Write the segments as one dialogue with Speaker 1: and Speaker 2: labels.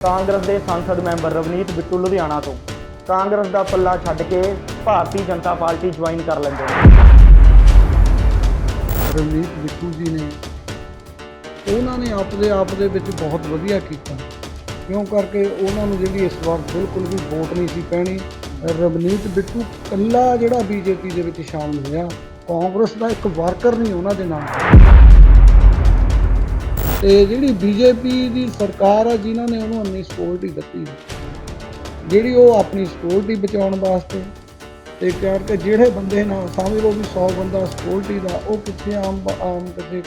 Speaker 1: ਕਾਂਗਰਸ ਦੇ ਸੰਸਦ ਮੈਂਬਰ ਰਵਨੀਤ ਬਿੱਟੂ ਲੁਧਿਆਣਾ ਤੋਂ। ਕਾਂਗਰਸ ਦਾ ਪੱਲਾ ਛੱਡ ਕੇ ਭਾਰਤੀ ਜਨਤਾ ਪਾਰਟੀ ਜੁਆਇਨ ਕਰ ਲੈਂਦੇ ਨੇ।
Speaker 2: ਰਵਨੀਤ ਬਿੱਟੂ ਜੀ ਨੇ ਉਹਨਾਂ ਨੇ ਆਪਦੇ ਆਪ ਦੇ ਵਿੱਚ ਬਹੁਤ ਵਧੀਆ ਕੀਤਾ। ਕਿਉਂ ਕਰਕੇ ਉਹਨਾਂ ਨੂੰ ਜਿਹੜੀ ਇਸ ਵਾਰ ਬਿਲਕੁਲ ਵੀ ਵੋਟ ਨਹੀਂ ਸੀ ਪੈਣੀ, ਰਵਨੀਤ ਬਿੱਟੂ ਕੱਲਾ ਜਿਹੜਾ ਬੀਜੇਪੀ ਦੇ ਵਿੱਚ ਸ਼ਾਮਲ ਹੋਇਆ, ਕਾਂਗਰਸ ਦਾ ਇੱਕ ਵਰਕਰ ਨਹੀਂ ਉਹਨਾਂ ਦੇ ਨਾਲ। ਤੇ ਜਿਹੜੀ ਬੀਜੇਪੀ ਦੀ ਸਰਕਾਰ ਆ, ਜਿਨ੍ਹਾਂ ਨੇ ਉਹਨੂੰ ਇੰਨੀ ਸਪੋਰਟ ਹੀ ਦਿੱਤੀ ਜਿਹੜੀ ਉਹ ਆਪਣੀ ਸਪੋਰਟ ਹੀ ਬਚਾਉਣ ਵਾਸਤੇ ਤੇ ਕਰਕੇ ਜਿਹੜੇ ਬੰਦੇ ਨਾਲ ਸਮਝ ਲਓ ਵੀ 100 ਬੰਦਾ ਸਕਿਉਰਟੀ ਦਾ, ਉਹ ਕਿੱਥੇ ਆਮ ਆਮ ਕਿਸੇ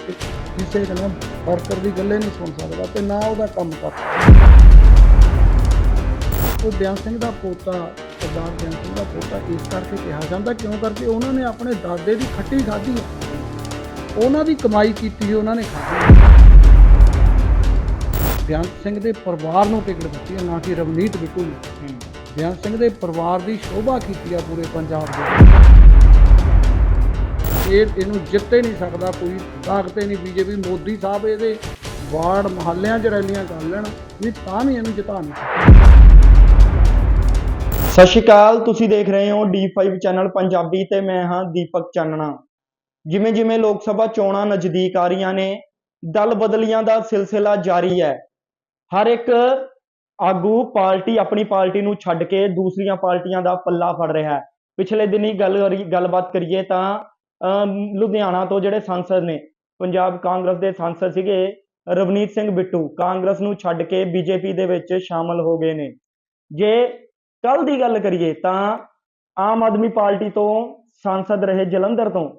Speaker 2: ਕਿਸੇ ਕਹਿੰਦਾ ਵਰਕਰ ਦੀ ਗੱਲੇ ਨਹੀਂ ਸੁਣ ਸਕਦਾ ਤੇ ਨਾ ਉਹਦਾ ਕੰਮ ਕਰ ਸਕਦਾ। ਉਹ ਬਿਆਨ ਸਿੰਘ ਦਾ ਪੋਤਾ, ਸਰਦਾਰ ਬਿਆਨ ਸਿੰਘ ਦਾ ਪੋਤਾ ਇਸ ਕਰਕੇ ਕਿਹਾ ਜਾਂਦਾ ਕਿਉਂ? ਕਰਕੇ ਉਹਨਾਂ ਨੇ ਆਪਣੇ ਦਾਦੇ ਦੀ ਖੱਟੀ ਖਾਧੀ ਉਹਨਾਂ ਦੀ ਕਮਾਈ ਕੀਤੀ ਉਹਨਾਂ ਨੇ ਖਾਧੀ ਹੈ। ਬਿਆਨ ਸਿੰਘ ਦੇ ਪਰਿਵਾਰ ਨੂੰ ਟਿਕਟ ਦਿੱਤੀ ਹੈ ਨਾ ਕਿ ਰਵਨੀਤ ਬਿੱਟੂ ਨੂੰ। ਬਿਆਨ ਸਿੰਘ ਦੇ ਪਰਿਵਾਰ ਦੀ ਸ਼ੋਭਾ ਕੀਤੀ ਆ ਪੂਰੇ ਪੰਜਾਬ ਦੇ। ਇਹ ਇਹਨੂੰ ਜਿੱਤੇ ਨਹੀਂ ਸਕਦਾ ਕੋਈ ਤਾਕਤੇ ਨਹੀਂ ਬੀਜੇਪੀ। ਮੋਦੀ ਸਾਹਿਬ ਇਹਦੇ ਵਾਰਡ ਮਹੱਲਿਆਂ 'ਚ ਰੈਲੀਆਂ ਕਰ ਲੈਣ ਵੀ ਤਾਂ ਵੀ ਇਹਨੂੰ ਜਿਤਾ ਨਹੀਂ ਸਕਦੇ।
Speaker 1: ਸਤਿ ਸ਼੍ਰੀ ਅਕਾਲ ਤੁਸੀਂ ਦੇਖ ਰਹੇ ਹੋ D5 ਚੈਨਲ ਪੰਜਾਬੀ ਤੇ ਮੈਂ ਹਾਂ ਦੀਪਕ ਚਾਨਣਾ। ਜਿਵੇਂ ਜਿਵੇਂ ਲੋਕ ਸਭਾ ਚੋਣਾਂ ਨਜ਼ਦੀਕ ਆ ਰਹੀਆਂ ਨੇ ਦਲ ਬਦਲੀਆਂ ਦਾ ਸਿਲਸਿਲਾ ਜਾਰੀ ਹੈ। ਹਰ ਇੱਕ ਆਗੂ ਪਾਰਟੀ ਆਪਣੀ ਪਾਰਟੀ ਨੂੰ ਛੱਡ ਕੇ ਦੂਸਰੀਆਂ ਪਾਰਟੀਆਂ ਦਾ ਪੱਲਾ ਫੜ ਰਿਹਾ ਹੈ। ਪਿਛਲੇ ਦਿਨੀ ਗੱਲ ਗੱਲਬਾਤ ਕਰੀਏ ਤਾਂ ਲੁਧਿਆਣਾ ਤੋਂ ਜਿਹੜੇ ਸੰਸਦ ਨੇ, ਪੰਜਾਬ ਕਾਂਗਰਸ ਦੇ ਸੰਸਦ ਸੀਗੇ ਰਵਨੀਤ ਸਿੰਘ ਬਿੱਟੂ, ਕਾਂਗਰਸ ਨੂੰ ਛੱਡ ਕੇ ਬੀਜੇਪੀ ਦੇ ਵਿੱਚ ਸ਼ਾਮਲ ਹੋ ਗਏ ਨੇ। ਜੇ ਕੱਲ ਦੀ ਗੱਲ ਕਰੀਏ ਤਾਂ ਆਮ ਆਦਮੀ ਪਾਰਟੀ ਤੋਂ ਸੰਸਦ ਰਹੇ ਜਲੰਧਰ ਤੋਂ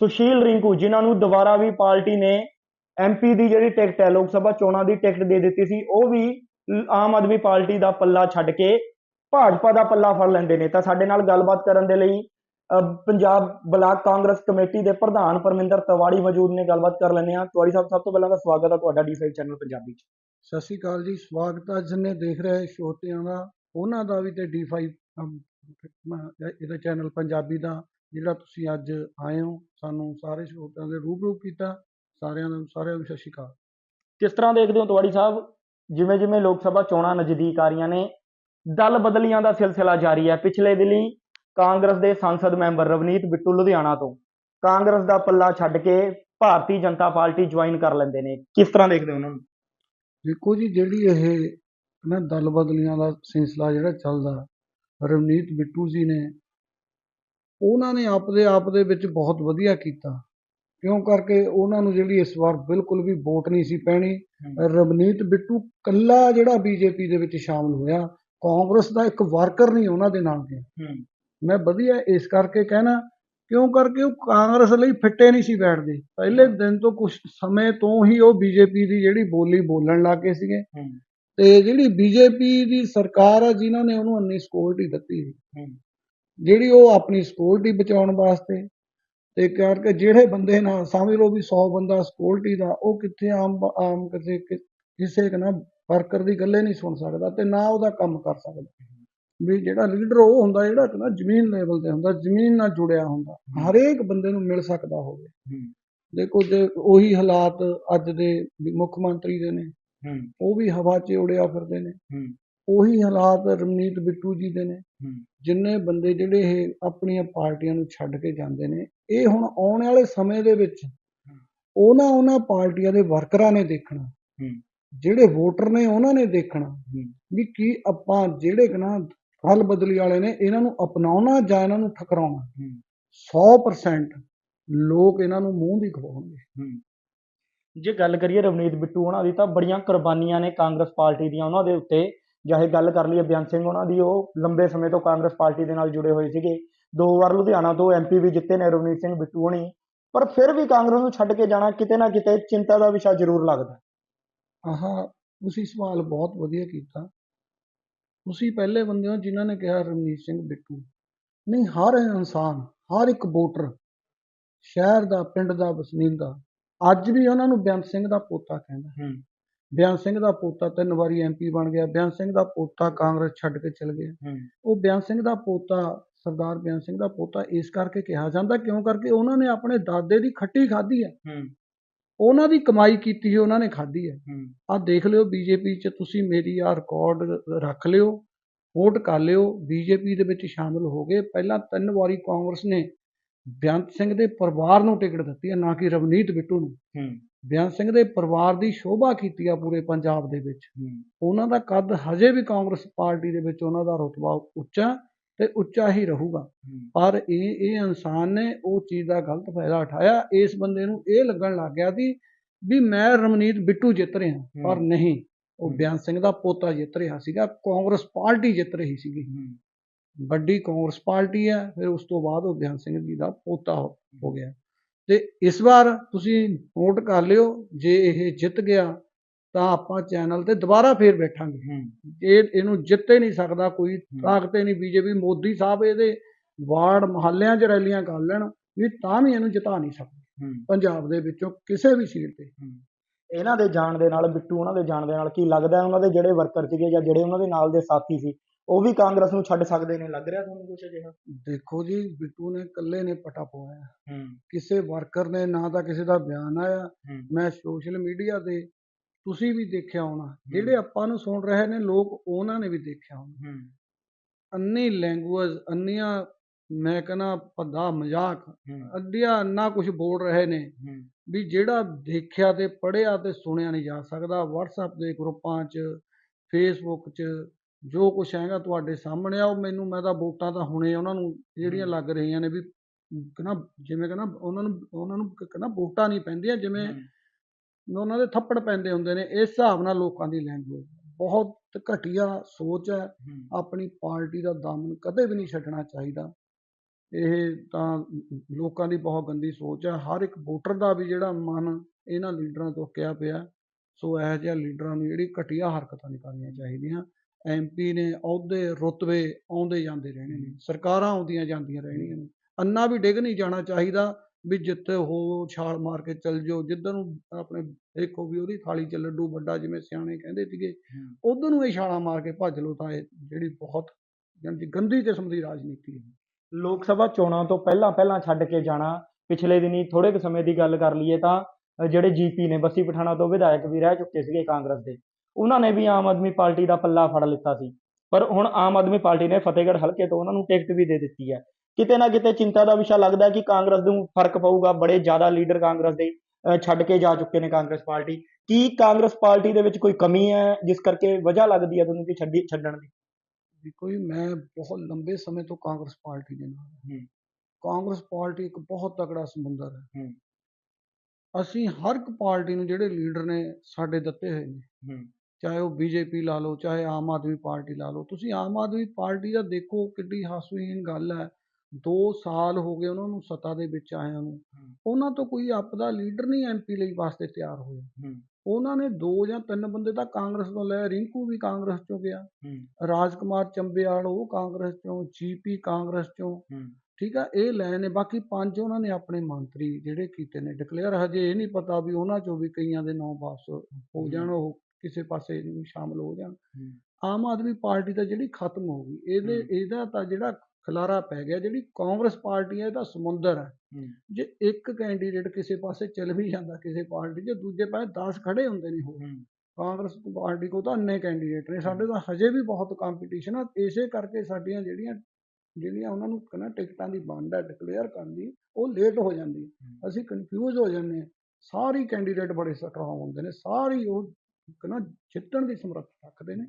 Speaker 1: ਸੁਸ਼ੀਲ ਰਿੰਕੂ, ਜਿਨ੍ਹਾਂ ਨੂੰ ਦੁਬਾਰਾ ਵੀ ਪਾਰਟੀ ਨੇ ਐਮਪੀ ਦੀ ਜਿਹੜੀ ਟਿਕਟ ਹੈ, ਲੋਕ ਸਭਾ ਚੋਣਾਂ ਦੀ ਟਿਕਟ ਦੇ ਦਿੱਤੀ ਸੀ, ਉਹ ਵੀ ਆਮ ਆਦਮੀ ਪਾਰਟੀ ਦਾ ਪੱਲਾ ਛੱਡ ਕੇ ਭਾਜਪਾ ਦਾ ਪੱਲਾ ਫੜ ਲੈਂਦੇ ਨੇ। ਤਾਂ ਸਾਡੇ ਨਾਲ ਗੱਲਬਾਤ ਕਰਨ ਦੇ ਲਈ ਪੰਜਾਬ ਬਲਾਕ ਕਾਂਗਰਸ ਕਮੇਟੀ ਦੇ ਪ੍ਰਧਾਨ ਪਰਮਿੰਦਰ ਤਵਾੜੀ ਮੌਜੂਦ ਨੇ। ਗੱਲਬਾਤ ਕਰ ਲੈਂਦੇ ਹਾਂ। ਤਵਾੜੀ ਸਾਹਿਬ, ਸਭ ਤੋਂ ਪਹਿਲਾਂ ਤਾਂ ਸਵਾਗਤ ਹੈ ਤੁਹਾਡਾ ਡੀ5 ਚੈਨਲ ਪੰਜਾਬੀ ਚ।
Speaker 2: ਸਤਿ ਸ਼੍ਰੀ ਅਕਾਲ ਜੀ। ਸਵਾਗਤ ਹੈ ਜਿੰਨੇ ਦੇਖ ਰਹੇ ਸ਼ੋਤਿਆਂ ਦਾ। ਉਹਨਾਂ ਦਾ ਵੀ ਤੇ D5 ਇਹਦਾ ਚੈਨਲ ਪੰਜਾਬੀ ਦਾ, ਜਿਹੜਾ ਤੁਸੀਂ ਅੱਜ ਆਏ ਹੋ, ਸਾਨੂੰ ਸਾਰੇ ਸ਼ੋਤਿਆਂ ਦੇ ਰੂਬਰੂ ਕੀਤਾ। ਸਾਰਿਆਂ ਨੂੰ ਸਾਰਿਆਂ ਨੂੰ ਸਤਿ ਸ਼੍ਰੀ ਅਕਾਲ।
Speaker 1: ਕਿਸ ਤਰ੍ਹਾਂ ਦੇਖਦੇ ਹੋ ਤਵਾੜੀ ਸਾਹਿਬ? ਜਿਵੇਂ ਜਿਵੇਂ ਲੋਕ ਸਭਾ ਚੋਣਾਂ ਨਜ਼ਦੀਕ ਆ ਰਹੀਆਂ ਨੇ ਦਲ ਬਦਲੀਆਂ ਦਾ ਸਿਲਸਿਲਾ ਜਾਰੀ ਹੈ ਪਿਛਲੇ ਦਿਨੀ ਕਾਂਗਰਸ ਦੇ ਸੰਸਦ ਮੈਂਬਰ ਰਵਨੀਤ ਬਿੱਟੂ ਲੁਧਿਆਣਾ ਤੋਂ ਕਾਂਗਰਸ ਦਾ ਪੱਲਾ ਛੱਡ ਕੇ ਭਾਰਤੀ ਜਨਤਾ ਪਾਰਟੀ ਜੁਆਇਨ ਕਰ ਲੈਂਦੇ ਨੇ। ਕਿਸ ਤਰ੍ਹਾਂ ਦੇਖਦੇ ਹੋ ਉਹਨਾਂ ਨੂੰ?
Speaker 2: ਦੇਖੋ ਜੀ ਜਿਹੜੀ ਇਹ ਨਾ ਦਲ ਬਦਲੀਆਂ ਦਾ ਸਿਲਸਿਲਾ ਜਿਹੜਾ ਚੱਲਦਾ ਰਵਨੀਤ ਬਿੱਟੂ ਜੀ ਨੇ ਉਹਨਾਂ ਨੇ ਆਪਦੇ ਆਪ ਦੇ ਵਿੱਚ ਬਹੁਤ ਵਧੀਆ ਕੀਤਾ। ਕਿਉਂ ਕਰਕੇ ਉਹਨਾਂ ਨੂੰ ਜਿਹੜੀ ਇਸ ਵਾਰ ਬਿਲਕੁਲ ਵੀ ਵੋਟ ਨਹੀਂ ਸੀ ਪੈਣੀ? ਰਵਨੀਤ ਬਿੱਟੂ ਕੱਲਾ ਜਿਹੜਾ ਬੀਜੇਪੀ ਦੇ ਵਿੱਚ ਸ਼ਾਮਲ ਹੋਇਆ ਕਾਂਗਰਸ ਦਾ ਇੱਕ ਵਰਕਰ ਨਹੀਂ ਉਹਨਾਂ ਦੇ ਨਾਲ ਗਿਆ। ਮੈਂ ਵਧੀਆ ਇਸ ਕਰਕੇ ਕਹਿਣਾ ਕਿਉਂ ਕਰਕੇ ਉਹ ਕਾਂਗਰਸ ਲਈ ਫਿੱਟੇ ਨਹੀਂ ਸੀ ਬੈਠਦੇ? ਪਹਿਲੇ ਦਿਨ ਤੋਂ ਕੁਝ ਸਮੇਂ ਤੋਂ ਹੀ ਉਹ ਬੀਜੇਪੀ ਦੀ ਜਿਹੜੀ ਬੋਲੀ ਬੋਲਣ ਲੱਗੇ ਸੀਗੇ। ਤੇ ਜਿਹੜੀ ਬੀਜੇਪੀ ਦੀ ਸਰਕਾਰ ਆ ਜਿਨ੍ਹਾਂ ਨੇ ਉਹਨੂੰ ਇੰਨੀ ਸਕਿਉਰਟੀ ਦਿੱਤੀ ਜਿਹੜੀ ਉਹ ਆਪਣੀ ਸਕਿਉਰਟੀ ਬਚਾਉਣ ਵਾਸਤੇ ਤੇ ਕਰਕੇ ਜਿਹੜੇ ਬੰਦੇ ਨਾਲ ਸਮਝ ਲਓ ਵੀ 100 ਬੰਦਾ ਸਕਿਉਰਟੀ ਦਾ ਉਹ ਕਿੱਥੇ ਆਮ ਆਮ ਕਿਸੇ ਕਿਸੇ ਕਹਿੰਦਾ ਵਰਕਰ ਦੀ ਗੱਲੇ ਨਹੀਂ ਸੁਣ ਸਕਦਾ ਤੇ ਨਾ ਉਹਦਾ ਕੰਮ ਕਰ ਸਕਦਾ। ਵੀ ਜਿਹੜਾ ਲੀਡਰ ਉਹ ਹੁੰਦਾ ਜਿਹੜਾ ਕਹਿੰਦਾ ਜ਼ਮੀਨ ਲੈਵਲ ਤੇ ਹੁੰਦਾ ਜ਼ਮੀਨ ਨਾਲ ਜੁੜਿਆ ਹੁੰਦਾ। ਹਰੇਕ ਬੰਦੇ ਨੂੰ ਮਿਲ ਸਕਦਾ ਹੋਵੇ। ਦੇਖੋ ਜੇ ਉਹੀ ਹਾਲਾਤ ਅੱਜ ਦੇ ਮੁੱਖ ਮੰਤਰੀ ਦੇ ਨੇ ਉਹ ਵੀ ਹਵਾ 'ਚ ਉੜਿਆ ਫਿਰਦੇ ਨੇ। ਉਹੀ ਹਾਲਾਤ ਰਵਨੀਤ ਬਿੱਟੂ ਜੀ ਦੇ ਨੇ। ਜਿੰਨੇ ਬੰਦੇ ਜਿਹੜੇ ਇਹ ਆਪਣੀਆਂ ਪਾਰਟੀਆਂ ਨੂੰ ਛੱਡ ਕੇ ਜਾਂਦੇ ਨੇ ਇਹ ਹੁਣ ਆਉਣ ਵਾਲੇ ਸਮੇਂ ਦੇ ਵਿੱਚ ਉਹਨਾਂ ਉਹਨਾਂ ਪਾਰਟੀਆਂ ਦੇ ਵਰਕਰਾਂ ਨੇ ਦੇਖਣਾ। ਜਿਹੜੇ ਵੋਟਰ ਨੇ ਉਹਨਾਂ ਨੇ ਦੇਖਣਾ ਵੀ ਕੀ ਆਪਾਂ ਜਿਹੜੇ ਕਨਾ ਹਲ ਬਦਲੀ ਵਾਲੇ ਨੇ ਇਹਨਾਂ ਨੂੰ ਅਪਣਾਉਣਾ ਜਾਂ ਇਹਨਾਂ ਨੂੰ ਠਕਰਾਉਣਾ। 100% ਲੋਕ ਇਹਨਾਂ ਨੂੰ ਮੂੰਹ ਦੀ ਖਵਾਉਣਗੇ।
Speaker 1: ਜੇ ਗੱਲ ਕਰੀਏ ਰਵਨੀਤ ਬਿੱਟੂ ਉਹਨਾਂ ਦੀ ਤਾਂ ਬੜੀਆਂ ਕੁਰਬਾਨੀਆਂ ਨੇ ਕਾਂਗਰਸ ਪਾਰਟੀ ਦੀਆਂ ਉਹਨਾਂ ਦੇ ਉੱਤੇ। ਚਾਹੇ ਗੱਲ ਕਰ ਲਈਏ ਬਿਆਨ ਸਿੰਘ ਉਹਨਾਂ ਦੀ ਉਹ ਲੰਬੇ ਸਮੇਂ ਤੋਂ ਕਾਂਗਰਸ ਪਾਰਟੀ ਦੇ ਨਾਲ ਜੁੜੇ ਹੋਏ ਸੀਗੇ। ਦੋ ਵਾਰ ਲੁਧਿਆਣਾ ਤੋਂ ਐਮਪੀ ਵੀ ਜਿੱਤੇ ਨੇ ਰਵਨੀਤ ਸਿੰਘ ਬਿੱਟੂ ਹੋਣੀ। ਪਰ ਫਿਰ ਵੀ ਕਾਂਗਰਸ ਨੂੰ ਛੱਡ ਕੇ ਜਾਣਾ ਕਿਤੇ ਨਾ ਕਿਤੇ ਚਿੰਤਾ ਦਾ ਵਿਸ਼ਾ ਜ਼ਰੂਰ ਲੱਗਦਾ।
Speaker 2: ਆਹ ਤੁਸੀਂ ਸਵਾਲ ਬਹੁਤ ਵਧੀਆ ਕੀਤਾ। ਤੁਸੀਂ ਪਹਿਲੇ ਬੰਦੇ ਹੋ ਜਿਨ੍ਹਾਂ ਨੇ ਕਿਹਾ ਰਵਨੀਤ ਸਿੰਘ ਬਿੱਟੂ। ਨਹੀਂ ਹਰ ਇਨਸਾਨ ਹਰ ਇੱਕ ਵੋਟਰ ਸ਼ਹਿਰ ਦਾ ਪਿੰਡ ਦਾ ਵਸਨੀਕ ਦਾ ਅੱਜ ਵੀ ਉਹਨਾਂ ਨੂੰ ਬਿਆਨ ਸਿੰਘ ਦਾ ਪੋਤਾ ਕਹਿੰਦਾ। ਬਿਆਨ ਸਿੰਘ ਦਾ ਪੋਤਾ ਤਿੰਨ ਵਾਰੀ ਐਮਪੀ ਬਣ ਗਿਆ। ਬਿਆਨ ਸਿੰਘ ਦਾ ਪੋਤਾ ਕਾਂਗਰਸ ਛੱਡ ਕੇ ਚਲ ਗਿਆ। ਉਹ ਬਿਆਨ ਸਿੰਘ ਦਾ ਪੋਤਾ ਸਰਦਾਰ ਬਿਆਨ ਸਿੰਘ ਦਾ ਪੋਤਾ ਇਸ ਕਰਕੇ ਕਿਹਾ ਜਾਂਦਾ ਕਿਉਂ? ਕਰਕੇ ਉਹਨਾਂ ਨੇ ਆਪਣੇ ਦਾਦੇ ਦੀ ਖੱਟੀ ਖਾਧੀ ਹੈ। ਉਹਨਾਂ ਦੀ ਕਮਾਈ ਕੀਤੀ ਹੋਈ ਉਹਨਾਂ ਨੇ ਖਾਧੀ ਹੈ
Speaker 1: ਹੂੰ।
Speaker 2: ਆਹ ਦੇਖ ਲਿਓ ਬੀਜੇਪੀ 'ਚ ਤੁਸੀਂ ਮੇਰੀ ਆਹ ਰਿਕਾਰਡ ਰੱਖ ਲਿਓ ਵੋਟ ਕਰ ਲਿਓ। ਬੀਜੇਪੀ ਦੇ ਵਿੱਚ ਸ਼ਾਮਲ ਹੋ ਗਏ। ਪਹਿਲਾਂ ਤਿੰਨ ਵਾਰੀ ਕਾਂਗਰਸ ਨੇ ਬੇਅੰਤ ਸਿੰਘ ਦੇ ਪਰਿਵਾਰ ਨੂੰ ਟਿਕਟ ਦਿੱਤੀ ਹੈ ਨਾ ਕਿ ਰਵਨੀਤ ਬਿੱਟੂ ਨੂੰ। ਬੇਅੰਤ ਸਿੰਘ ਦੇ ਪਰਿਵਾਰ ਦੀ ਸ਼ੋਭਾ ਕੀਤੀ ਆ ਪੂਰੇ ਪੰਜਾਬ ਦੇ ਵਿੱਚ। ਉਹਨਾਂ ਦਾ ਕੱਦ ਹਜੇ ਵੀ ਕਾਂਗਰਸ ਪਾਰਟੀ ਦੇ ਵਿੱਚ ਉਹਨਾਂ ਦਾ ਰੁਤਬਾ ਉੱਚਾ ਤੇ ਉੱਚਾ ਹੀ ਰਹੂਗਾ। ਪਰ ਇਹ ਇਹ ਇਨਸਾਨ ਨੇ ਉਹ ਚੀਜ਼ ਦਾ ਗਲਤ ਫਾਇਦਾ ਉਠਾਇਆ। ਇਸ ਬੰਦੇ ਨੂੰ ਇਹ ਲੱਗਣ ਲੱਗ ਗਿਆ ਸੀ ਵੀ ਮੈਂ ਰਮਨੀਤ ਬਿੱਟੂ ਜਿੱਤ ਰਿਹਾ ਪਰ। ਨਹੀਂ। ਉਹ। ਬਿਆਨ ਸਿੰਘ ਦਾ ਪੋਤਾ ਜਿੱਤ ਰਿਹਾ ਸੀਗਾ ਕਾਂਗਰਸ ਪਾਰਟੀ ਜਿੱਤ ਰਹੀ ਸੀਗੀ। ਵੱਡੀ ਕਾਂਗਰਸ ਪਾਰਟੀ ਹੈ ਫਿਰ ਉਸ ਤੋਂ ਬਾਅਦ ਉਹ ਬਿਆਨ ਸਿੰਘ ਜੀ ਦਾ ਪੋਤਾ ਹੋ ਗਿਆ। ਤੇ ਇਸ ਵਾਰ ਤੁਸੀਂ ਨੋਟ ਕਰ ਲਿਓ ਜੇ ਇਹ ਜਿੱਤ ਗਿਆ ਤਾਂ ਆਪਾਂ ਚੈਨਲ ਤੇ ਦੁਬਾਰਾ ਫੇਰ ਬੈਠਾਂਗੇ। ਇਹ ਇਹਨੂੰ ਜਿੱਤ ਨਹੀਂ ਸਕਦਾ ਕੋਈ ਤਾਕਤ ਨਹੀਂ ਬੀਜੇਪੀ ਮੋਦੀ ਸਾਹਿਬ ਇਹਦੇ ਵਾਰਡ ਮਹੱਲਿਆਂ 'ਚ ਰੈਲੀਆਂ ਕਰ ਲੈਣ ਵੀ ਤਾਂ ਵੀ ਇਹਨੂੰ ਜਿਤਾ ਨਹੀਂ ਸਕਦੇ। ਪੰਜਾਬ ਦੇ ਵਿੱਚੋਂ ਕਿਸੇ ਵੀ ਸੀਟ ਤੇ।
Speaker 1: ਇਹਨਾਂ ਦੇ ਜਾਣ ਦੇ ਨਾਲ ਬਿੱਟੂ ਉਹਨਾਂ ਦੇ ਜਾਣ ਦੇ ਨਾਲ ਕੀ ਲੱਗਦਾ ਉਹਨਾਂ ਦੇ ਜਿਹੜੇ ਵਰਕਰ ਸੀਗੇ ਜਾਂ ਜਿਹੜੇ ਉਹਨਾਂ ਦੇ ਨਾਲ ਦੇ ਸਾਥੀ ਸੀ ਉਹ ਵੀ ਕਾਂਗਰਸ ਨੂੰ ਛੱਡ ਸਕਦੇ ਨੇ ਲੱਗ ਰਿਹਾ ਤੁਹਾਨੂੰ ਕੁਝ ਅਜਿਹਾ?
Speaker 2: ਦੇਖੋ ਜੀ ਬਿੱਟੂ ਨੇ ਇਕੱਲੇ ਨੇ ਪਟਾ ਪਵਾਇਆ।
Speaker 1: ਹੂੰ।
Speaker 2: ਕਿਸੇ ਵਰਕਰ ਨੇ ਨਾ ਤਾਂ ਕਿਸੇ ਦਾ ਬਿਆਨ ਆਇਆ। ਮੈਂ ਸੋਸ਼ਲ ਮੀਡੀਆ ਤੇ ਤੁਸੀਂ ਵੀ ਦੇਖਿਆ ਹੋਣਾ। ਜਿਹੜੇ ਆਪਾਂ ਨੂੰ ਸੁਣ ਰਹੇ ਨੇ ਲੋਕ ਉਹਨਾਂ ਨੇ ਵੀ ਦੇਖਿਆ ਹੋਣਾ।
Speaker 1: ਹੂੰ।
Speaker 2: ਅੰਨੀ ਲੈਂਗੁਏਜ ਅੰਨੀਆਂ ਮੈਂ ਕਹਿੰਦਾ ਭੱਦਾ ਮਜ਼ਾਕ
Speaker 1: ਹੂੰ।
Speaker 2: ਅੱਡਿਆ ਅੰਨਾ ਕੁਝ ਬੋਲ ਰਹੇ ਨੇ ਵੀ ਜਿਹੜਾ ਦੇਖਿਆ ਤੇ ਪੜ੍ਹਿਆ ਤੇ ਸੁਣਿਆ ਨਹੀਂ ਜਾ ਸਕਦਾ। WhatsApp ਦੇ ਗਰੁੱਪਾਂ 'ਚ Facebook 'ਚ ਜੋ ਕੁਛ ਹੈਗਾ ਤੁਹਾਡੇ ਸਾਹਮਣੇ ਆ ਉਹ ਮੈਨੂੰ ਮੈਂ ਤਾਂ ਵੋਟਾਂ ਤਾਂ ਹੁਣੇ ਉਹਨਾਂ ਨੂੰ ਜਿਹੜੀਆਂ। ਲੱਗ ਰਹੀਆਂ ਨੇ ਵੀ ਕਹਿੰਦਾ ਜਿਵੇਂ ਕਹਿੰਦਾ ਉਹਨਾਂ ਨੂੰ ਉਹਨਾਂ ਨੂੰ ਕਹਿੰਦਾ ਵੋਟਾਂ ਨਹੀਂ ਪੈਂਦੀਆਂ ਜਿਵੇਂ ਉਹਨਾਂ ਦੇ ਥੱਪੜ ਪੈਂਦੇ ਹੁੰਦੇ ਨੇ ਇਸ ਹਿਸਾਬ ਨਾਲ ਲੋਕਾਂ ਦੀ ਲੈਂਗੁਏਜ ਬਹੁਤ ਘਟੀਆ ਸੋਚ ਹੈ ਆਪਣੀ ਪਾਰਟੀ ਦਾ ਦਮਨ ਕਦੇ ਵੀ ਨਹੀਂ ਛੱਡਣਾ ਚਾਹੀਦਾ। ਇਹ ਤਾਂ ਲੋਕਾਂ ਦੀ ਬਹੁਤ ਗੰਦੀ ਸੋਚ ਹੈ। ਹਰ ਇੱਕ ਵੋਟਰ ਦਾ ਵੀ ਜਿਹੜਾ ਮਨ ਇਹਨਾਂ ਲੀਡਰਾਂ ਤੋਂ ਅੱਕਿਆ ਪਿਆ ਸੋ ਇਹੋ ਜਿਹੇ ਲੀਡਰਾਂ ਨੂੰ ਜਿਹੜੀ ਘਟੀਆ ਹਰਕਤਾਂ ਨਹੀਂ ਕਰਨੀਆਂ ਚਾਹੀਦੀਆਂ। ਐਮਪੀ ਨੇ ਅਹੁਦੇ ਰੁਤਬੇ ਆਉਂਦੇ ਜਾਂਦੇ ਰਹਿਣੇ ਨੇ ਸਰਕਾਰਾਂ ਆਉਂਦੀਆਂ ਜਾਂਦੀਆਂ ਰਹਿਣੀਆਂ ਨੇ। ਅੰਨਾ ਵੀ ਡਿੱਗ ਨਹੀਂ ਜਾਣਾ ਚਾਹੀਦਾ ਵੀ ਜਿੱਥੇ ਹੋ ਛਾਲ ਮਾਰ ਕੇ ਚੱਲ ਜਾਓ ਜਿੱਧਰ ਨੂੰ ਆਪਣੇ ਦੇਖੋ ਵੀ ਉਹਦੀ ਥਾਲੀ 'ਚ ਲੱਡੂ ਵੱਡਾ ਜਿਵੇਂ ਸਿਆਣੇ ਕਹਿੰਦੇ ਸੀਗੇ ਉਧਰ ਨੂੰ ਇਹ ਛਾਲਾਂ ਮਾਰ ਕੇ ਭੱਜ ਲਓ ਤਾਂ ਇਹ ਜਿਹੜੀ ਬਹੁਤ ਕਿ ਗੰਦੀ ਕਿਸਮ ਦੀ ਰਾਜਨੀਤੀ ਹੈ।
Speaker 1: ਲੋਕ ਸਭਾ ਚੋਣਾਂ ਤੋਂ ਪਹਿਲਾਂ ਪਹਿਲਾਂ ਛੱਡ ਕੇ ਜਾਣਾ ਪਿਛਲੇ ਦਿਨੀ ਥੋੜੇ ਕੁ ਸਮੇਂ ਦੀ ਗੱਲ ਕਰ ਲਈਏ ਤਾਂ ਜਿਹੜੇ ਜੀਪੀ ਨੇ ਬੱਸੀ ਪਠਾਣਾ ਤੋਂ ਵਿਧਾਇਕ ਵੀ ਰਹਿ ਚੁੱਕੇ ਸੀਗੇ ਕਾਂਗਰਸ ਦੇ। ਉਹਨਾਂ ਨੇ ਵੀ ਆਮ ਆਦਮੀ ਪਾਰਟੀ ਦਾ ਪੱਲਾ ਫੜ ਲਿੱਤਾ ਸੀ। ਪਰ ਹੁਣ ਆਮ ਆਦਮੀ ਪਾਰਟੀ ਨੇ ਫਤਿਹਗੜ੍ਹ ਹਲਕੇ ਤੋਂ ਉਹਨਾਂ ਨੂੰ ਟਿਕਟ ਵੀ ਦੇ ਦਿੱਤੀ ਹੈ। ਕਿਤੇ ਨਾ ਕਿਤੇ ਚਿੰਤਾ ਦਾ ਵਿਸ਼ਾ ਲੱਗਦਾ ਕਿ ਕਾਂਗਰਸ ਨੂੰ ਫ਼ਰਕ ਪਊਗਾ। ਬੜੇ ਜ਼ਿਆਦਾ ਲੀਡਰ ਕਾਂਗਰਸ ਦੇ ਛੱਡ ਕੇ ਜਾ ਚੁੱਕੇ ਨੇ ਕਾਂਗਰਸ ਪਾਰਟੀ। ਕੀ ਕਾਂਗਰਸ ਪਾਰਟੀ ਦੇ ਵਿੱਚ ਕੋਈ ਕਮੀ ਹੈ ਜਿਸ ਕਰਕੇ ਵਜ੍ਹਾ ਲੱਗਦੀ ਹੈ ਤੁਹਾਨੂੰ ਕਿ ਛੱਡੀ ਛੱਡਣ ਦੀ?
Speaker 2: ਵੀ ਕੋਈ ਮੈਂ ਬਹੁਤ ਲੰਬੇ ਸਮੇਂ ਤੋਂ ਕਾਂਗਰਸ ਪਾਰਟੀ ਦੇ ਨਾਲ ਹਾਂ।
Speaker 1: ਹੂੰ।
Speaker 2: ਕਾਂਗਰਸ ਪਾਰਟੀ ਇੱਕ ਬਹੁਤ ਤਕੜਾ ਸਮੁੰਦਰ ਹੈ।
Speaker 1: ਹੂੰ।
Speaker 2: ਅਸੀਂ ਹਰ ਇੱਕ ਪਾਰਟੀ ਨੂੰ ਜਿਹੜੇ ਲੀਡਰ ਨੇ ਸਾਡੇ ਦਿੱਤੇ ਹੋਏ ਨੇ।
Speaker 1: ਹੂੰ।
Speaker 2: ਚਾਹੇ ਉਹ ਬੀਜੇਪੀ ਲਾ ਲਓ ਚਾਹੇ ਆਮ ਆਦਮੀ ਪਾਰਟੀ ਲਾ ਲਓ। ਤੁਸੀਂ ਆਮ ਆਦਮੀ ਪਾਰਟੀ ਦਾ ਦੇਖੋ ਕਿੱਡੀ ਹਾਸੋਹੀਣ ਗੱਲ ਹੈ। 2 ਸਾਲ ਹੋ ਗਏ ਉਹਨਾਂ ਨੂੰ ਸੱਤਾ ਦੇ ਵਿੱਚ ਆਇਆਂ ਨੂੰ। ਉਹਨਾਂ ਤੋਂ ਕੋਈ ਆਪਦਾ ਲੀਡਰ ਨਹੀਂ ਐਮਪੀ ਲਈ ਵਾਸਤੇ ਤਿਆਰ ਹੋਇਆ। ਉਹਨਾਂ ਨੇ ਦੋ ਜਾਂ ਤਿੰਨ ਬੰਦੇ ਤਾਂ ਕਾਂਗਰਸ ਤੋਂ ਲਏ ਰਿੰਕੂ ਵੀ ਕਾਂਗਰਸ ਚੋਂ ਗਿਆ। ਰਾਜਕੁਮਾਰ ਚੰਬਿਆਲ ਉਹ ਕਾਂਗਰਸ ਚੋਂ ਜੀਪੀ ਕਾਂਗਰਸ ਚੋਂ। ਠੀਕ ਆ ਇਹ ਲਏ ਨੇ। ਬਾਕੀ ਪੰਜ ਉਹਨਾਂ ਨੇ ਆਪਣੇ ਮੰਤਰੀ ਜਿਹੜੇ ਕੀਤੇ ਨੇ। ਡਿਕਲੇਅਰ ਹਜੇ ਇਹ ਨਹੀਂ ਪਤਾ ਵੀ ਉਹਨਾਂ ਚੋਂ ਵੀ ਕਈਆਂ ਦੇ ਨਾਂ ਵਾਪਸ ਹੋ। ਜਾਣ ਉਹ ਕਿਸੇ ਪਾਸੇ ਨੂੰ ਸ਼ਾਮਲ ਹੋ ਜਾਣ। ਆਮ ਆਦਮੀ ਪਾਰਟੀ ਤਾਂ ਜਿਹੜੀ ਖਤਮ ਹੋ ਗਈ। ਇਹਦੇ। ਇਹਦਾ ਤਾਂ ਜਿਹੜਾ ਖਲਾਰਾ ਪੈ ਗਿਆ ਜਿਹੜੀ ਕਾਂਗਰਸ ਪਾਰਟੀ ਹੈ ਇਹ ਤਾਂ ਸਮੁੰਦਰ ਹੈ। ਜੇ ਇੱਕ ਕੈਂਡੀਡੇਟ ਕਿਸੇ ਪਾਸੇ ਚੱਲ ਵੀ ਜਾਂਦਾ ਕਿਸੇ ਪਾਰਟੀ 'ਚ ਦੂਜੇ ਪਾਸੇ 10 ਖੜੇ ਹੁੰਦੇ ਨੇ ਹੋਰ। ਕਾਂਗਰਸ ਪਾਰਟੀ ਕੋਲ ਤਾਂ ਇੰਨੇ ਕੈਂਡੀਡੇਟ ਨੇ। ਸਾਡੇ ਤਾਂ ਹਜੇ ਵੀ ਬਹੁਤ ਕੰਪੀਟੀਸ਼ਨ ਆ। ਇਸੇ ਕਰਕੇ ਸਾਡੀਆਂ ਜਿਹੜੀਆਂ ਜਿਹੜੀਆਂ ਉਹਨਾਂ ਨੂੰ ਕਹਿੰਦਾ ਟਿਕਟਾਂ ਦੀ ਵੰਡ ਹੈ ਡਿਕਲੇਅਰ ਕਰਨ ਦੀ ਉਹ ਲੇਟ ਹੋ ਜਾਂਦੀ। ਅਸੀਂ ਕਨਫਿਊਜ਼ ਹੋ ਜਾਂਦੇ ਹਾਂ। ਸਾਰੇ ਕੈਂਡੀਡੇਟ ਬੜੇ ਸਟਰੋਂਗ ਹੁੰਦੇ ਨੇ। ਸਾਰੇ ਉਹ ਕਹਿੰਦਾ ਜਿੱਤਣ ਦੀ ਸਮਰੱਥਾ ਰੱਖਦੇ ਨੇ।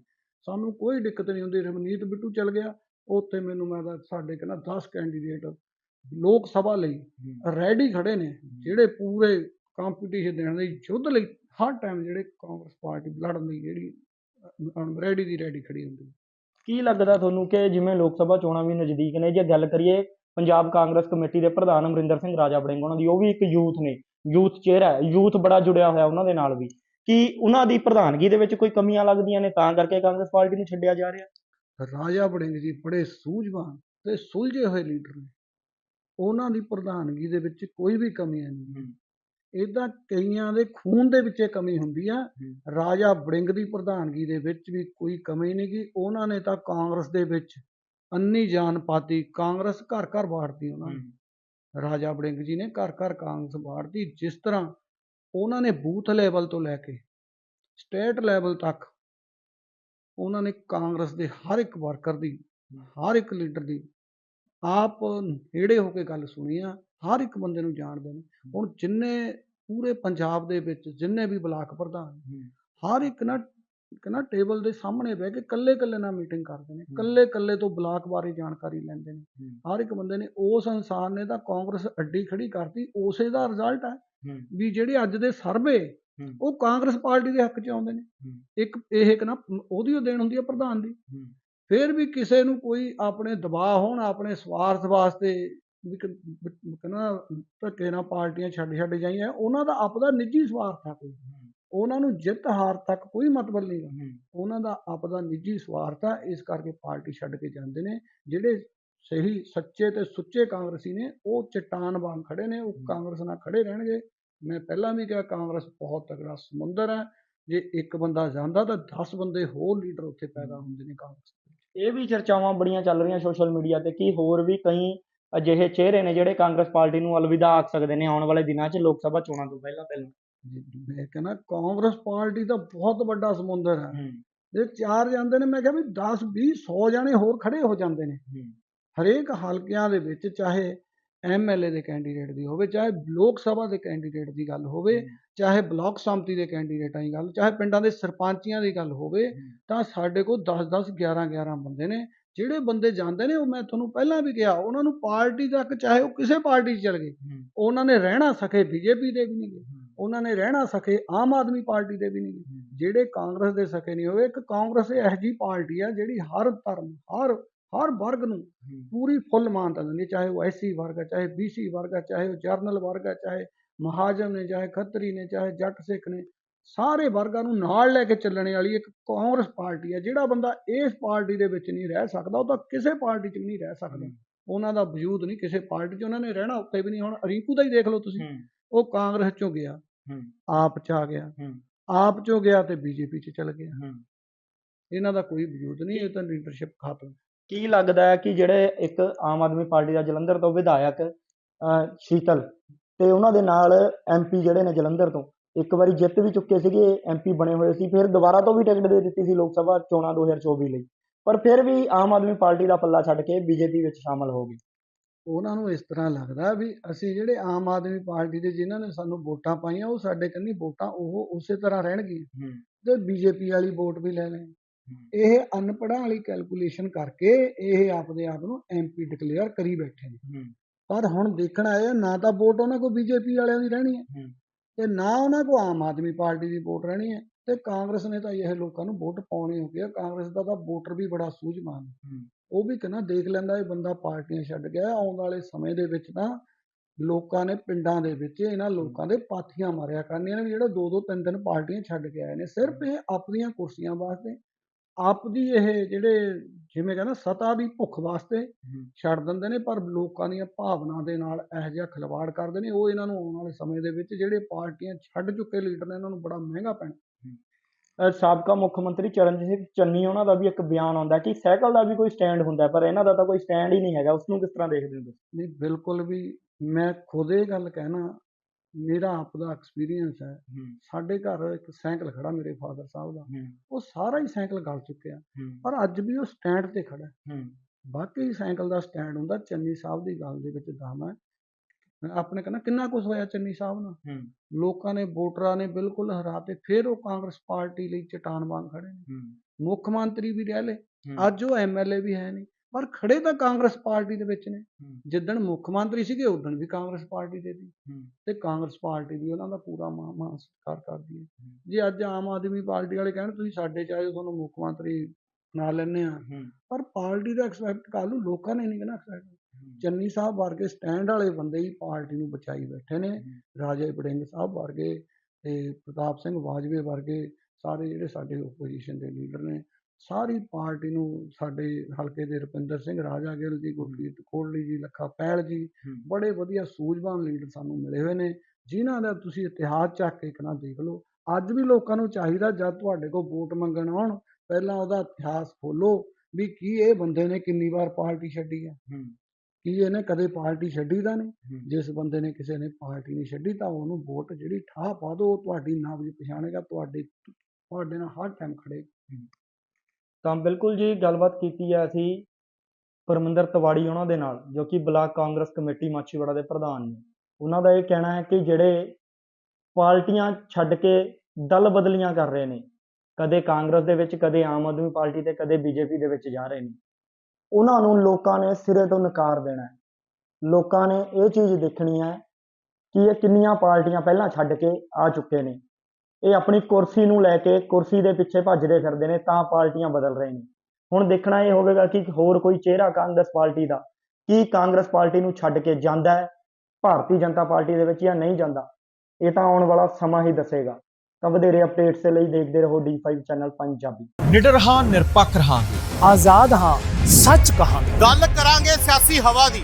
Speaker 2: ਸਾਨੂੰ ਕੋਈ ਦਿੱਕਤ ਨਹੀਂ ਹੁੰਦੀ। ਰਮਨੀਤ ਬਿੱਟੂ ਚੱਲ ਗਿਆ। ਉੱਥੇ ਮੈਨੂੰ ਮੈਂ ਤਾਂ ਸਾਡੇ ਕਹਿੰਦਾ 10 ਕੈਂਡੀਡੇਟ ਲੋਕ ਸਭਾ ਲਈ ਰੈਡੀ ਖੜੇ ਨੇ ਜਿਹੜੇ ਪੂਰੇ ਕੰਪੀਟੀਸ਼ਨ ਦੇਣ ਲਈ ਯੁੱਧ ਲਈ ਹਰ ਟਾਈਮ ਜਿਹੜੇ ਕਾਂਗਰਸ ਪਾਰਟੀ ਲੜਨ ਲਈ ਜਿਹੜੀ ਰੈਡੀ ਦੀ ਰੈਡੀ ਖੜੀ ਹੁੰਦੀ।
Speaker 1: ਕੀ ਲੱਗਦਾ ਤੁਹਾਨੂੰ ਕਿ ਜਿਵੇਂ ਲੋਕ ਸਭਾ ਚੋਣਾਂ ਵੀ ਨਜ਼ਦੀਕ ਨੇ ਜੇ ਗੱਲ ਕਰੀਏ ਪੰਜਾਬ ਕਾਂਗਰਸ ਕਮੇਟੀ ਦੇ ਪ੍ਰਧਾਨ ਅਮਰਿੰਦਰ ਸਿੰਘ ਰਾਜਾ ਵੜਿੰਗ ਉਹਨਾਂ ਦੀ ਉਹ ਵੀ ਇੱਕ ਯੂਥ ਨੇ। ਯੂਥ ਚਿਹਰਾ ਹੈ। ਯੂਥ ਬੜਾ ਜੁੜਿਆ ਹੋਇਆ ਉਹਨਾਂ ਦੇ ਨਾਲ ਵੀ। ਕੀ ਉਹਨਾਂ ਦੀ ਪ੍ਰਧਾਨਗੀ ਦੇ ਵਿੱਚ ਕੋਈ ਕਮੀਆਂ ਲੱਗਦੀਆਂ ਨੇ ਤਾਂ ਕਰਕੇ ਕਾਂਗਰਸ ਪਾਰਟੀ ਨੂੰ ਛੱਡਿਆ ਜਾ ਰਿਹਾ।
Speaker 2: ਰਾਜਾ ਵੜਿੰਗ ਜੀ ਬੜੇ ਸੂਝਵਾਨ ਤੇ ਸੁਲਝੇ ਹੋਏ ਲੀਡਰ ਨੇ। ਉਹਨਾਂ ਦੀ ਪ੍ਰਧਾਨਗੀ ਦੇ ਵਿੱਚ ਕੋਈ ਵੀ ਕਮੀ ਨਹੀਂ। ਇਦਾਂ ਕਈਆਂ ਦੇ ਖੂਨ ਦੇ ਵਿੱਚ ਇਹ ਕਮੀ ਹੁੰਦੀ ਆ ਰਾਜਾ ਵੜਿੰਗ ਦੀ ਪ੍ਰਧਾਨਗੀ ਦੇ ਵਿੱਚ ਵੀ ਕੋਈ ਕਮੀ ਨਹੀਂ ਗੀ। ਉਹਨਾਂ ਨੇ ਤਾਂ ਕਾਂਗਰਸ ਦੇ ਵਿੱਚ ਅੰਨੀ ਜਾਨ ਪਾਤੀ ਕਾਂਗਰਸ ਘਰ ਘਰ ਵਾੜਤੀ ਉਹਨਾਂ ਨੇ। ਰਾਜਾ ਵੜਿੰਗ ਜੀ ਨੇ ਘਰ ਘਰ ਕਾਂਗਰਸ ਵਾੜਤੀ ਜਿਸ ਤਰ੍ਹਾਂ ਉਹਨਾਂ ਨੇ ਬੂਥ ਲੈਵਲ ਤੋਂ ਲੈ ਕੇ ਸਟੇਟ ਲੈਵਲ ਤੱਕ ਉਹਨਾਂ ਨੇ ਕਾਂਗਰਸ ਦੇ ਹਰ ਇੱਕ ਵਰਕਰ ਦੀ ਹਰ ਇੱਕ ਲੀਡਰ ਦੀ ਆਪ ਨੇੜੇ ਹੋ ਕੇ ਗੱਲ ਸੁਣੀ ਆ ਹਰ ਇੱਕ ਬੰਦੇ ਨੂੰ ਜਾਣਦੇ ਨੇ ਹੁਣ ਜਿੰਨੇ ਪੂਰੇ ਪੰਜਾਬ ਦੇ ਵਿੱਚ ਜਿੰਨੇ ਵੀ ਬਲਾਕ ਪ੍ਰਧਾਨ ਹਰ ਇੱਕ ਨਾ ਨਾ ਟੇਬਲ ਦੇ ਸਾਹਮਣੇ ਬਹਿ ਕੇ ਕੱਲੇ ਕੱਲੇ ਨਾਲ ਮੀਟਿੰਗ ਕਰਦੇ ਨੇ ਕੱਲੇ ਕੱਲੇ ਤੋਂ ਬਲਾਕ ਬਾਰੇ ਜਾਣਕਾਰੀ ਲੈਂਦੇ ਨੇ। ਹਰ ਇੱਕ ਬੰਦੇ ਨੇ ਉਸ ਇਨਸਾਨ ਨੇ ਤਾਂ ਕਾਂਗਰਸ ਅੱਡੀ ਖੜੀ ਕਰਤੀ ਉਸੇ ਦਾ ਰਿਜ਼ਲਟ ਹੈ ਵੀ ਜਿਹੜੇ ਅੱਜ ਦੇ ਸਰਵੇ। ਉਹ ਕਾਂਗਰਸ ਪਾਰਟੀ ਦੇ ਹੱਕ 'ਚ ਆਉਂਦੇ ਨੇ। ਇੱਕ ਇਹ ਇੱਕ ਨਾ ਉਹਦੀ ਓ ਦੇਣ ਹੁੰਦੀ ਹੈ ਪ੍ਰਧਾਨ ਦੀ। ਫਿਰ ਵੀ ਕਿਸੇ ਨੂੰ ਕੋਈ ਆਪਣੇ ਦਬਾਅ ਹੋਣ ਆਪਣੇ ਸਵਾਰਥ ਵਾਸਤੇ ਵੀ ਕਹਿੰਦਾ ਧੱਕੇ ਨਾਲ ਪਾਰਟੀਆਂ ਛੱਡ ਛੱਡ ਜਾਈਆਂ ਉਹਨਾਂ ਦਾ ਆਪਦਾ ਨਿੱਜੀ ਸਵਾਰਥ ਆ ਕੋਈ। ਉਹਨਾਂ ਨੂੰ ਜਿੱਤ ਹਾਰ ਤੱਕ ਕੋਈ ਮਤਲਬ ਨਹੀਂ। ਉਹਨਾਂ ਦਾ ਆਪਦਾ ਨਿੱਜੀ ਸਵਾਰਥ ਆ ਇਸ ਕਰਕੇ ਪਾਰਟੀ ਛੱਡ ਕੇ ਜਾਂਦੇ ਨੇ ਜਿਹੜੇ ਸਹੀ ਸੱਚੇ ਤੇ ਸੁੱਚੇ ਕਾਂਗਰਸੀ ਨੇ ਉਹ ਚਟਾਨ ਵਾਂਗ ਖੜੇ ਨੇ ਉਹ। ਕਾਂਗਰਸ ਨਾਲ ਖੜੇ ਰਹਿਣਗੇ। ਮੈਂ ਪਹਿਲਾਂ ਵੀ ਕਿਹਾ ਕਾਂਗਰਸ ਬਹੁਤ ਤਕੜਾ ਸਮੁੰਦਰ ਹੈ। ਜੇ ਇੱਕ ਬੰਦਾ ਜਾਂਦਾ ਤਾਂ 10 ਬੰਦੇ ਹੋਰ ਲੀਡਰ ਉੱਥੇ ਪੈਦਾ ਹੁੰਦੇ ਨੇ ਕਾਂਗਰਸ ਦੇ।
Speaker 1: ਇਹ ਵੀ ਚਰਚਾਵਾਂ ਬੜੀਆਂ ਚੱਲ ਰਹੀਆਂ ਸੋਸ਼ਲ ਮੀਡੀਆ ਤੇ ਕਿ ਹੋਰ ਵੀ ਕਈ ਅਜਿਹੇ ਚਿਹਰੇ ਨੇ ਜਿਹੜੇ ਕਾਂਗਰਸ ਪਾਰਟੀ ਨੂੰ ਅਲਵਿਦਾ ਆਖ ਸਕਦੇ ਨੇ ਆਉਣ ਵਾਲੇ ਦਿਨਾਂ 'ਚ ਲੋਕ ਸਭਾ ਚੋਣਾਂ ਤੋਂ ਪਹਿਲਾਂ ਪਹਿਲਾਂ।
Speaker 2: ਮੈਂ ਕਹਿੰਦਾ ਕਾਂਗਰਸ ਪਾਰਟੀ ਤਾਂ ਬਹੁਤ ਵੱਡਾ ਸਮੁੰਦਰ ਹੈ। ਜੇ ਚਾਰ ਜਾਂਦੇ ਨੇ ਮੈਂ ਕਿਹਾ ਵੀ 10 20 100 ਜਾਣੇ ਹੋਰ ਖੜੇ ਹੋ ਜਾਂਦੇ ਨੇ। ਹਰੇਕ ਹਲਕਿਆਂ ਦੇ ਵਿੱਚ ਚਾਹੇ ਐਮਐਲਏ ਦੇ ਕੈਂਡੀਡੇਟ ਦੀ ਹੋਵੇ ਚਾਹੇ ਲੋਕ ਸਭਾ ਦੇ ਕੈਂਡੀਡੇਟ ਦੀ ਗੱਲ ਹੋਵੇ ਚਾਹੇ ਬਲਾਕ ਸੰਮਤੀ ਦੇ ਕੈਂਡੀਡੇਟਾਂ ਦੀ ਗੱਲ ਚਾਹੇ ਪਿੰਡਾਂ ਦੇ ਸਰਪੰਚੀਆਂ ਦੀ ਗੱਲ ਹੋਵੇ ਤਾਂ ਸਾਡੇ ਕੋਲ 10-10 11-11 ਬੰਦੇ ਨੇ। ਜਿਹੜੇ ਬੰਦੇ ਜਾਂਦੇ ਨੇ ਉਹ ਮੈਂ ਤੁਹਾਨੂੰ ਪਹਿਲਾਂ ਵੀ ਕਿਹਾ ਉਹਨਾਂ ਨੂੰ ਪਾਰਟੀ ਤੱਕ ਚਾਹੇ ਉਹ ਕਿਸੇ ਪਾਰਟੀ 'ਚ ਚਲ ਗਏ ਉਹਨਾਂ ਨੇ ਰਹਿਣਾ ਸਕੇ ਬੀਜੇਪੀ ਦੇ ਵੀ ਨਹੀਂ ਗਏ ਉਹਨਾਂ ਨੇ ਰਹਿਣਾ ਸਕੇ ਆਮ ਆਦਮੀ ਪਾਰਟੀ ਦੇ ਵੀ ਨਹੀਂ ਜਿਹੜੇ ਕਾਂਗਰਸ ਦੇ ਸਕੇ ਨਹੀਂ ਹੋਏ ਇੱਕ ਕਾਂਗਰਸ ਇਹੋ ਜਿਹੀ ਪਾਰਟੀ ਆ ਜਿਹੜੀ ਹਰ ਧਰਮ ਹਰ ਹਰ ਵਰਗ ਨੂੰ ਪੂਰੀ ਫੁੱਲ ਮਾਨਤਾ ਦਿੰਦੀ ਚਾਹੇ ਉਹ ਐਸਸੀ ਵਰਗ ਹੈ ਚਾਹੇ ਬੀਸੀ ਵਰਗ ਹੈ ਚਾਹੇ ਉਹ ਜਰਨਲ ਵਰਗ ਹੈ ਚਾਹੇ ਮਹਾਜਨ ਨੇ ਚਾਹੇ ਖੱਤਰੀ ਨੇ ਚਾਹੇ ਜੱਟ ਸਿੱਖ ਨੇ ਸਾਰੇ ਵਰਗਾਂ ਨੂੰ ਨਾਲ ਲੈ ਕੇ ਚੱਲਣ ਵਾਲੀ ਇੱਕ ਕਾਂਗਰਸ ਪਾਰਟੀ ਹੈ ਜਿਹੜਾ ਬੰਦਾ ਇਸ ਪਾਰਟੀ ਦੇ ਵਿੱਚ ਨਹੀਂ ਰਹਿ ਸਕਦਾ ਉਹ ਤਾਂ ਕਿਸੇ ਪਾਰਟੀ 'ਚ ਵੀ ਨਹੀਂ ਰਹਿ ਸਕਦਾ। ਉਹਨਾਂ ਦਾ ਵਜੂਦ ਨਹੀਂ ਕਿਸੇ ਪਾਰਟੀ 'ਚ ਉਹਨਾਂ ਨੇ ਰਹਿਣਾ ਉੱਤੇ ਵੀ ਨਹੀਂ ਹੁਣ ਰਿੰਕੂ ਦਾ ਹੀ ਦੇਖ ਲਓ ਤੁਸੀਂ। ਉਹ ਕਾਂਗਰਸ 'ਚੋਂ ਗਿਆ ਆਪ 'ਚ ਆ ਗਿਆ। ਆਪ 'ਚੋਂ ਗਿਆ ਤੇ ਬੀਜੇਪੀ 'ਚ ਚਲ ਗਿਆ। ਇਹਨਾਂ ਦਾ ਕੋਈ ਵਜੂਦ ਨਹੀਂ ਇਹ ਤਾਂ ਲੀਡਰਸ਼ਿਪ ਖਤਮ।
Speaker 1: ਕੀ ਲੱਗਦਾ ਹੈ ਕਿ ਜਿਹੜੇ ਇੱਕ ਆਮ ਆਦਮੀ ਪਾਰਟੀ ਦਾ ਜਲੰਧਰ ਤੋਂ ਵਿਧਾਇਕ ਸ਼ੀਤਲ ਤੇ ਉਹਨਾਂ ਦੇ ਨਾਲ ਐਮਪੀ ਜਿਹੜੇ ਨੇ ਜਲੰਧਰ ਤੋਂ ਇੱਕ ਵਾਰੀ ਜਿੱਤ ਵੀ ਚੁੱਕੇ ਸੀਗੇ ਐਮਪੀ ਬਣੇ ਹੋਏ ਸੀ ਫਿਰ ਦੁਬਾਰਾ ਤੋਂ ਵੀ ਟਿਕਟ ਦੇ ਦਿੱਤੀ ਸੀ ਲੋਕ ਸਭਾ ਚੋਣਾਂ 2024 ਲਈ। ਪਰ ਫਿਰ ਵੀ ਆਮ ਆਦਮੀ ਪਾਰਟੀ ਦਾ ਪੱਲਾ ਛੱਡ ਕੇ ਬੀਜੇਪੀ ਵਿੱਚ ਸ਼ਾਮਲ ਹੋ ਗਏ।
Speaker 2: ਉਹਨਾਂ ਨੂੰ ਇਸ ਤਰ੍ਹਾਂ ਲੱਗਦਾ ਵੀ ਅਸੀਂ ਜਿਹੜੇ ਆਮ ਆਦਮੀ ਪਾਰਟੀ ਦੇ ਜਿਨ੍ਹਾਂ ਨੇ ਸਾਨੂੰ ਵੋਟਾਂ ਪਾਈਆਂ ਉਹ ਸਾਡੇ ਕੰਨੀ ਵੋਟਾਂ ਉਹ ਉਸੇ ਤਰ੍ਹਾਂ ਰਹਿਣਗੀਆਂ। ਤੇ ਬੀਜੇਪੀ ਵਾਲੀ ਵੋਟ ਵੀ ਲੈ ਲੈਣ। ਇਹ ਅਨਪੜ੍ਹਾਂ ਵਾਲੀ ਕੈਲਕੂਲੇਸ਼ਨ ਕਰਕੇ ਇਹ ਆਪਦੇ ਆਪ ਨੂੰ ਐਮਪੀ ਡਿਕਲੇਅਰ ਕਰੀ ਬੈਠੇ ਨੇ। ਪਰ ਹੁਣ ਦੇਖਣ ਆ, ਨਾ ਤਾਂ ਵੋਟ ਉਹਨਾਂ ਕੋਲ ਬੀਜੇਪੀ ਵਾਲਿਆਂ ਦੀ ਰਹਿਣੀ ਹੈ। ਤੇ ਨਾ ਉਹਨਾਂ ਕੋਲ ਆਮ ਆਦਮੀ ਪਾਰਟੀ ਦੀ ਵੋਟ ਰਹਿਣੀ ਹੈ ਤੇ ਕਾਂਗਰਸ ਨੇ ਤਾਂ ਇਹ ਲੋਕਾਂ ਨੂੰ ਵੋਟ ਪਾਉਣੀ ਹੋ ਗਿਆ ਕਾਂਗਰਸ ਦਾ ਤਾਂ ਵੋਟਰ ਵੀ ਬੜਾ ਸੂਝਵਾਨ ਹੈ
Speaker 1: ਹੂੰ।
Speaker 2: ਉਹ ਵੀ ਕਹਿੰਦਾ ਦੇਖ ਲੈਂਦਾ ਇਹ ਬੰਦਾ ਪਾਰਟੀਆਂ ਛੱਡ ਗਿਆ ਆਉਣ ਵਾਲੇ ਸਮੇਂ ਦੇ ਵਿੱਚ ਤਾਂ ਲੋਕਾਂ ਨੇ ਪਿੰਡਾਂ ਦੇ ਵਿੱਚ ਇਹਨਾਂ ਲੋਕਾਂ ਦੇ ਪਾਥੀਆਂ ਮਾਰਿਆ ਕਰਨੀਆਂ ਨੇ ਵੀ ਜਿਹੜਾ ਦੋ ਦੋ ਤਿੰਨ ਤਿੰਨ ਪਾਰਟੀਆਂ ਛੱਡ ਕੇ ਆਏ ਨੇ। ਸਿਰਫ ਇਹ ਆਪਣੀਆਂ ਕੁਰਸੀਆਂ ਵਾਸਤੇ ਆਪਦੀ ਇਹ ਜਿਹੜੇ ਜਿਵੇਂ ਕਹਿੰਦਾ ਸਤਾ ਦੀ ਭੁੱਖ ਵਾਸਤੇ ਛੱਡ ਦਿੰਦੇ ਨੇ ਪਰ ਲੋਕਾਂ ਦੀਆਂ ਭਾਵਨਾ ਦੇ ਨਾਲ ਇਹੋ ਜਿਹਾ ਖਿਲਵਾੜ ਕਰਦੇ ਨੇ। ਉਹ ਇਹਨਾਂ ਨੂੰ ਆਉਣ ਵਾਲੇ ਸਮੇਂ ਦੇ ਵਿੱਚ ਜਿਹੜੇ ਪਾਰਟੀਆਂ ਛੱਡ ਚੁੱਕੇ ਲੀਡਰ ਨੇ ਇਹਨਾਂ ਨੂੰ ਬੜਾ ਮਹਿੰਗਾ ਪੈਣਾ।
Speaker 1: ਸਾਬਕਾ ਮੁੱਖ ਮੰਤਰੀ ਚਰਨਜੀਤ ਸਿੰਘ ਚੰਨੀ ਉਹਨਾਂ ਦਾ ਵੀ ਇੱਕ ਬਿਆਨ ਆਉਂਦਾ ਕਿ ਸਾਈਕਲ ਦਾ ਵੀ ਕੋਈ ਸਟੈਂਡ ਹੁੰਦਾ ਪਰ ਇਹਨਾਂ ਦਾ ਤਾਂ ਕੋਈ ਸਟੈਂਡ ਹੀ ਨਹੀਂ ਹੈਗਾ। ਉਸ ਨੂੰ ਕਿਸ ਤਰ੍ਹਾਂ ਦੇਖਦੇ ਹੋ ਤੁਸੀਂ?
Speaker 2: ਨਹੀਂ ਬਿਲਕੁਲ ਵੀ ਮੈਂ ਖੁਦ ਇਹ ਗੱਲ ਕਹਿਣਾ ਮੇਰਾ ਆਪ ਦਾ ਐਕਸਪੀਰੀਅੰਸ ਹੈ। ਸਾਡੇ ਘਰ ਇੱਕ ਸਾਈਕਲ ਖੜਾ ਮੇਰੇ ਫਾਦਰ ਸਾਹਿਬ ਦਾ। ਉਹ ਸਾਰਾ ਹੀ ਸਾਈਕਲ ਗਲ ਚੁੱਕਿਆ। ਪਰ ਅੱਜ ਵੀ ਉਹ ਸਟੈਂਡ ਤੇ ਖੜਾ। ਬਾਕੀ ਸਾਈਕਲ ਦਾ ਸਟੈਂਡ ਹੁੰਦਾ ਚੰਨੀ ਸਾਹਿਬ ਦੀ ਗੱਲ ਦੇ ਵਿੱਚ ਦਮ ਹੈ। ਮੈਂ ਆਪਣੇ ਕਹਿੰਦਾ ਕਿੰਨਾ ਕੁਝ ਹੋਇਆ ਚੰਨੀ ਸਾਹਿਬ ਨਾਲ? ਲੋਕਾਂ ਨੇ ਵੋਟਰਾਂ ਨੇ ਬਿਲਕੁਲ ਹਰਾ ਤੇ ਫਿਰ ਉਹ ਕਾਂਗਰਸ ਪਾਰਟੀ ਲਈ ਚਟਾਨ ਵਾਂਗ ਖੜੇ ਨੇ। ਮੁੱਖ ਮੰਤਰੀ ਵੀ ਰਹਿ ਲਏ। ਅੱਜ ਉਹ ਐਮਐਲਏ ਵੀ ਹੈ ਨਹੀਂ। ਪਰ ਖੜੇ ਤਾਂ ਕਾਂਗਰਸ ਪਾਰਟੀ ਦੇ ਵਿੱਚ ਨੇ। ਜਿੱਦਣ ਮੁੱਖ ਮੰਤਰੀ ਸੀਗੇ ਉਦੋਂ ਵੀ ਕਾਂਗਰਸ ਪਾਰਟੀ ਦੇ ਸੀ। ਤੇ ਕਾਂਗਰਸ ਪਾਰਟੀ ਵੀ ਉਹਨਾਂ ਦਾ ਪੂਰਾ ਮਾਣ ਮਾਣ ਸਤਿਕਾਰ ਕਰਦੀ ਹੈ। ਜੇ ਅੱਜ ਆਮ ਆਦਮੀ ਪਾਰਟੀ ਵਾਲੇ ਕਹਿਣ ਤੁਸੀਂ ਸਾਡੇ ਚ ਆਇਓ ਤੁਹਾਨੂੰ ਮੁੱਖ ਮੰਤਰੀ ਬਣਾ ਲੈਂਦੇ ਆ ਪਰ ਪਾਰਟੀ ਦਾ ਐਕਸਪੈਕਟ ਕਰ ਲਓ ਲੋਕਾਂ ਨੇ ਨਹੀਂ ਐਕਸਪੈਕਟ। ਚੰਨੀ ਸਾਹਿਬ ਵਰਗੇ ਸਟੈਂਡ ਵਾਲੇ ਬੰਦੇ ਹੀ ਪਾਰਟੀ ਨੂੰ ਬਚਾਈ ਬੈਠੇ ਨੇ। ਰਾਜੇ ਵੜਿੰਗ ਸਾਹਿਬ ਵਰਗੇ ਤੇ ਪ੍ਰਤਾਪ ਸਿੰਘ ਬਾਜਵੇ ਵਰਗੇ ਸਾਰੇ ਜਿਹੜੇ ਸਾਡੇ ਓਪੋਜੀਸ਼ਨ ਦੇ ਲੀਡਰ ਨੇ ਸਾਰੀ ਪਾਰਟੀ ਨੂੰ ਸਾਡੇ ਹਲਕੇ ਦੇ ਰੁਪਿੰਦਰ ਸਿੰਘ ਰਾਜਾ ਗਿੱਲ ਜੀ ਗੁਰਜੀਤ ਕੋਹਲੀ ਜੀ ਲੱਖਾ ਪਹਿਲ ਜੀ ਬੜੇ ਵਧੀਆ ਸੂਝਵਾਨ ਲੀਡਰ ਸਾਨੂੰ ਮਿਲੇ ਹੋਏ ਨੇ ਜਿਨ੍ਹਾਂ ਦਾ ਤੁਸੀਂ ਇਤਿਹਾਸ ਚੱਕ ਕੇ ਇੱਕ ਨਾ ਦੇਖ ਲਓ ਅੱਜ ਵੀ ਲੋਕਾਂ ਨੂੰ ਚਾਹੀਦਾ ਜਦ ਤੁਹਾਡੇ ਕੋਲ ਵੋਟ ਮੰਗਣ ਆਉਣ ਪਹਿਲਾਂ ਉਹਦਾ ਇਤਿਹਾਸ ਖੋਲੋ ਵੀ ਕੀ ਇਹ ਬੰਦੇ ਨੇ ਕਿੰਨੀ ਵਾਰ ਪਾਰਟੀ ਛੱਡੀ ਹੈ। ਕੀ ਇਹਨੇ ਕਦੇ ਪਾਰਟੀ ਛੱਡੀ ਤਾਂ ਨਹੀਂ? ਜਿਸ ਬੰਦੇ ਨੇ ਕਿਸੇ ਨੇ ਪਾਰਟੀ ਨਹੀਂ ਛੱਡੀ ਤਾਂ ਉਹਨੂੰ ਵੋਟ ਜਿਹੜੀ ਠਾਹ ਪਾ ਦਿਓ ਉਹ ਤੁਹਾਡੀ ਨਬਜ਼ ਪਛਾਣੇਗਾ ਤੁਹਾਡੇ ਤੁਹਾਡੇ ਨਾਲ ਹਰ ਟਾਈਮ ਖੜੇ।
Speaker 1: ਤਾਂ ਬਿਲਕੁਲ ਜੀ ਗੱਲਬਾਤ ਕੀਤੀ ਹੈ ਅਸੀਂ ਪਰਮਿੰਦਰ ਤਿਵਾੜੀ ਉਹਨਾਂ ਦੇ ਨਾਲ, ਜੋ ਕਿ ਬਲਾਕ ਕਾਂਗਰਸ ਕਮੇਟੀ ਮਾਛੀਵਾੜਾ ਦੇ ਪ੍ਰਧਾਨ ਨੇ। ਉਹਨਾਂ ਦਾ ਇਹ ਕਹਿਣਾ ਹੈ ਕਿ ਜਿਹੜੇ ਪਾਰਟੀਆਂ ਛੱਡ ਕੇ ਦਲ ਬਦਲੀਆਂ ਕਰ ਰਹੇ ਨੇ, ਕਦੇ ਕਾਂਗਰਸ ਦੇ ਵਿੱਚ, ਕਦੇ ਆਮ ਆਦਮੀ ਪਾਰਟੀ ਤੇ, ਕਦੇ ਬੀਜੇਪੀ ਦੇ ਵਿੱਚ ਜਾ ਰਹੇ ਨੇ, ਉਹਨਾਂ ਨੂੰ ਲੋਕਾਂ ਨੇ ਸਿਰੇ ਤੋਂ ਨਕਾਰ ਦੇਣਾ ਹੈ। ਲੋਕਾਂ ਨੇ ਇਹ ਚੀਜ਼ ਦੇਖਣੀ ਹੈ ਕਿ ਇਹ ਕਿੰਨੀਆਂ ਪਾਰਟੀਆਂ ਪਹਿਲਾਂ ਛੱਡ ਕੇ ਆ ਚੁੱਕੇ ਨੇ। ਇਹ ਆਪਣੀ ਕੁਰਸੀ ਨੂੰ ਲੈ ਕੇ ਕੁਰਸੀ ਦੇ ਪਿੱਛੇ ਭੱਜਦੇ ਫਿਰਦੇ ਨੇ ਤਾਂ ਪਾਰਟੀਆਂ ਬਦਲ ਰਹੇ ਨੇ। ਹੁਣ ਦੇਖਣਾ ਇਹ ਹੋਵੇਗਾ ਕਿ ਹੋਰ ਕੋਈ ਚਿਹਰਾ ਕਾਂਗਰਸ ਪਾਰਟੀ ਦਾ ਕੀ ਕਾਂਗਰਸ ਪਾਰਟੀ ਨੂੰ ਛੱਡ ਕੇ ਜਾਂਦਾ ਹੈ ਭਾਰਤੀ ਜਨਤਾ ਪਾਰਟੀ ਦੇ ਵਿੱਚ ਜਾਂ ਨਹੀਂ ਜਾਂਦਾ ਇਹ ਤਾਂ ਆਉਣ ਵਾਲਾ ਸਮਾਂ ਹੀ ਦੱਸੇਗਾ। ਤਾਂ ਵਧੇਰੇ ਅਪਡੇਟਸ ਦੇ ਲਈ ਦੇਖਦੇ ਰਹੋ D5 ਚੈਨਲ ਪੰਜਾਬੀ।
Speaker 3: ਨਿਡਰ ਹਾਂ ਨਿਰਪੱਖ ਰਹਾਂਗੇ।
Speaker 4: ਆਜ਼ਾਦ ਹਾਂ ਸੱਚ ਕਹਾਂਗੇ।
Speaker 5: ਗੱਲ ਕਰਾਂਗੇ ਸਿਆਸੀ ਹਵਾ ਦੀ।